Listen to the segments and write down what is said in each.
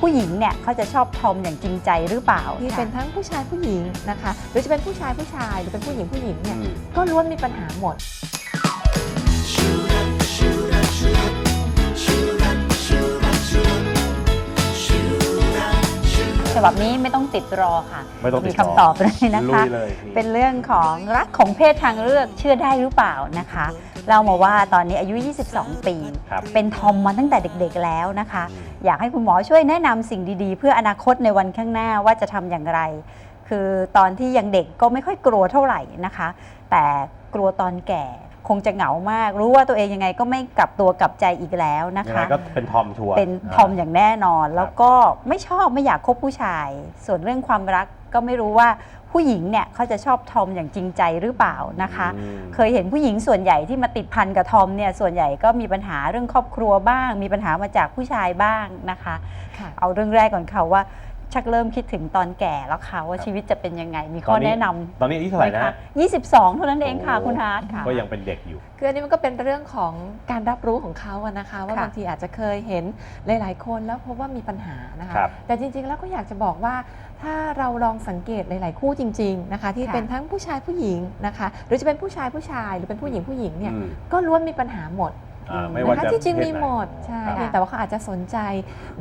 ผู้หญิงเนี่ยเขาจะชอบทอมอย่างจริงใจหรือเปล่าที่เป็นทั้งผู้ชายผู้หญิงนะคะหรือจะเป็นผู้ชายผู้ชายหรือเป็นผู้หญิงผู้หญิงเนี่ยอืมก็ล้วนมีปัญหาหมด บับนี้ไม่ต้องติดรอค่ะไม่ต้องติดมีคำตอบเลยนะคะ ลุยเลยพี่เป็นเรื่องของรักของเพศทางเลือกเชื่อได้หรือเปล่านะคะ เรามาว่าตอนนี้อายุ 22 ปี ครับเป็นทอมมาตั้งแต่เด็กๆแล้วนะคะอืมอยากให้คุณหมอช่วยแนะนำสิ่งดีๆ เพื่ออนาคตในวันข้างหน้าว่าจะทำอย่างไร คือตอนที่ยังเด็กก็ไม่ค่อยกลัวเท่าไหร่นะคะ แต่กลัวตอนแก่ คงจะเหงามาก รู้ว่าตัวเองยังไงก็ไม่กลับตัวกลับใจอีกแล้วนะยังไงคะ ก็เป็นทอมชัวร์ เป็นทอมอย่างแน่นอนครับแล้วก็ไม่ชอบไม่อยากคบผู้ชาย ส่วนเรื่องความรักก็ไม่รู้ว่าผู้หญิงเนี่ยเขาจะชอบทอมอย่างจริงใจหรือเปล่านะคะ อืม เคยเห็นผู้หญิงส่วนใหญ่ที่มาติดพันกับทอมเนี่ยส่วนใหญ่ก็มีปัญหาเรื่องครอบครัวบ้าง มีปัญหามาจากผู้ชายบ้างนะคะ ค่ะ เอาเรื่องแรกก่อนค่ะว่า ชักเริ่มคิดถึงตอนแก่แล้วค่ะว่าครับชีวิตจะเป็นยังไง มีข้อตอนนี้แนะนำตอนนี้อายุเท่าไหร่นะคะฮะ22 เท่านั้นเองค่ะโอ้คุณฮาร์ดค่ะ ก็ยังเป็นเด็กอยู่ คืออันนี้มันก็เป็นเรื่องของการรับรู้ของเขาอะนะคะ ว่าค่ะบางทีอาจจะเคยเห็นหลาย ๆ คนแล้วพบว่ามีปัญหานะคะ ครับ แต่จริง ๆ แล้วก็อยากจะบอกว่า ถ้าเราลองสังเกตหลาย ๆ คู่จริง ๆ นะคะ ที่ค่ะ เป็นทั้งผู้ชายผู้หญิงนะคะ หรือจะเป็นผู้ชายผู้ชาย หรือเป็นผู้หญิงผู้หญิงเนี่ย อืม ก็ล้วนมีปัญหาหมด อ่าไม่ว่านะคะจะที่จริงเพศมีไหนหมดใช่ครับเพียงแต่ว่าเขาอาจจะสนใจ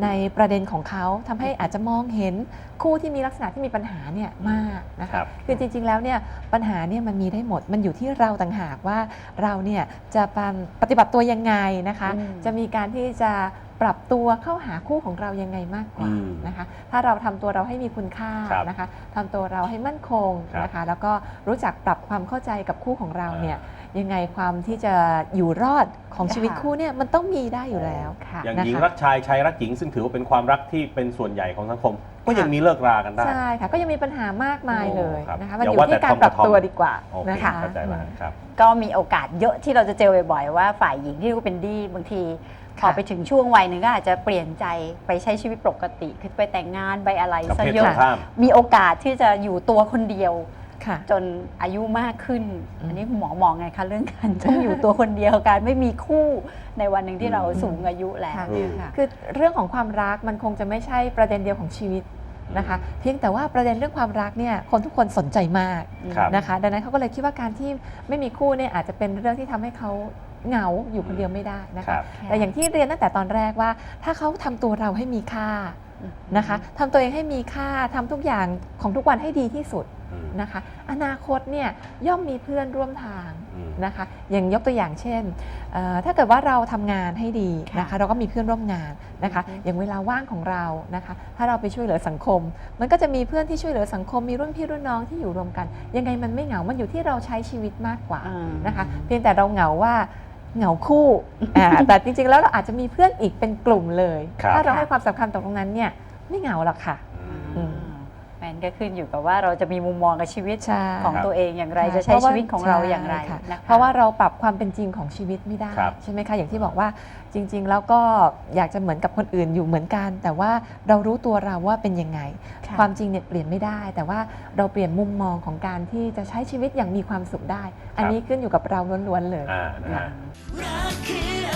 ในประเด็นของเขาทำให้อาจจะมองเห็นคู่ที่มีลักษณะที่มีปัญหาเนี่ยมากนะครัคะบคือจริง ๆ แล้วเนี่ยปัญหาเนี่ยมันมีได้หมด มันอยู่ที่เราต่างหากว่าเราเนี่ยจะปฏิบัติตัวยังไงนะคะ อืม จะมีการที่จะ ปรับตัวเข้าหาคู่ของเรายังไงมากกว่าอืมนะคะ ถ้าเราทำตัวเราให้มีคุณค่าครับนะคะทำตัวเราให้มั่นคงครับนะคะ แล้วก็รู้จักปรับความเข้าใจกับคู่ของเราเนี่ยยังไงความที่จะอยู่รอดของชีวิตค่ะคู่เนี่ยมันต้องมีได้อยู่แล้วค่ะอย่างนะคะหญิงรักชายชายรักหญิงซึ่งถือว่าเป็นความรักที่เป็นส่วนใหญ่ของสังคม ก็ยังค่ะมีเลิกรากันได้ใช่ค่ะก็ยังมีปัญหามากมายเลยโอ้ครับนะคะมันอย่าอยู่ว่าแต่ที่การทอมปรับกับทอมตัวดีกว่าโอเคนะคะเข้าใจแล้วครับก็มีโอกาสเยอะที่เราจะเจอบ่อยๆว่าฝ่ายหญิงที่เขาเป็นดีบางที พอค่ะไปถึงช่วงวัยหนึ่งก็อาจจะเปลี่ยนใจไปใช้ชีวิตปกติ คือไปแต่งงานไปอะไรกับซะเพศเยตรอะงข้ามมีโอกาสที่จะอยู่ตัวคนเดียวค่ะจนอายุมากขึ้นอืมอันนี้คุณหมอมองไงคะเรื่องการต้องอยู่ตัวคนเดียวการไม่มีคู่ในวันหนึ่งที่เราอืมสูงอายุแล้วค่ะเนี่ยค่ะคือเรื่องของความรักมันคงจะไม่ใช่ประเด็นเดียวของชีวิตนะคะ เพียงแต่ว่าประเด็นเรื่องความรักเนี่ยคนทุกคนสนใจมากครับนะคะ ดังนั้นเขาก็เลยคิดว่าการที่ไม่มีคู่เนี่ยอาจจะเป็นเรื่องที่ทำให้เขา เหงาอยู่คนเดียวไม่ได้นะครัคะ บ แต่อย่างที่เรียนตั้งแต่ตอนแรกว่า ถ้าเขาทำตัวเราให้มีค่านะคะทำตัวเองให้มีค่าทำทุกอย่างของทุกวันให้ดีที่สุดอืมนะคะ อนาคตเนี่ยย่อมมีเพื่อนร่วมทาง อืม นะคะอย่างยกตัวอย่างเช่นเอ่อถ้าเกิดว่าเราทำงานให้ดีนะคะค่ะเราก็มีเพื่อนร่วมงานนะคะอือฮึ อย่างเวลาว่างของเรานะคะถ้าเราไปช่วยเหลือสังคม มันก็จะมีเพื่อนที่ช่วยเหลือสังคมมีรุ่นพี่รุ่นน้องที่อยู่รวมกัน ยังไงมันไม่เหงา มันอยู่ที่เราใช้ชีวิตมากกว่าอืมนะคะเพียงแต่เราเหงาว่า เหงาคู่อ่าแต่จริงๆแล้วเราอาจจะมีเพื่อนอีกเป็นกลุ่มเลย ครับ ถ้าเราให้ความสำคัญตรงนั้นเนี่ยไม่เหงาหรอกค่ะอืม มันก็ขึ้นอยู่กับว่าเราจะมีมุมมองกับชีวิตใช่ ของครับตัวเองอย่างไรใช่จะใช้เพราะว่าชีวิตของเราอย่างไรใช่ค่ะนะคะเพราะว่าเราปรับความเป็นจริงของชีวิตไม่ได้ครับใช่ไหมคะอย่างที่บอกว่าจริง ๆ แล้วก็อยากจะเหมือนกับคนอื่นอยู่เหมือนกัน แต่ว่าเรารู้ตัวเราว่าเป็นยังไง ค่ะ ความจริงเนี่ยเปลี่ยนไม่ได้ แต่ว่าเราเปลี่ยนมุมมองของการที่จะใช้ชีวิตอย่างมีความสุขได้ อันนี้ขึ้นอยู่กับเราล้วนๆเลย อ่านะฮะ รักคือ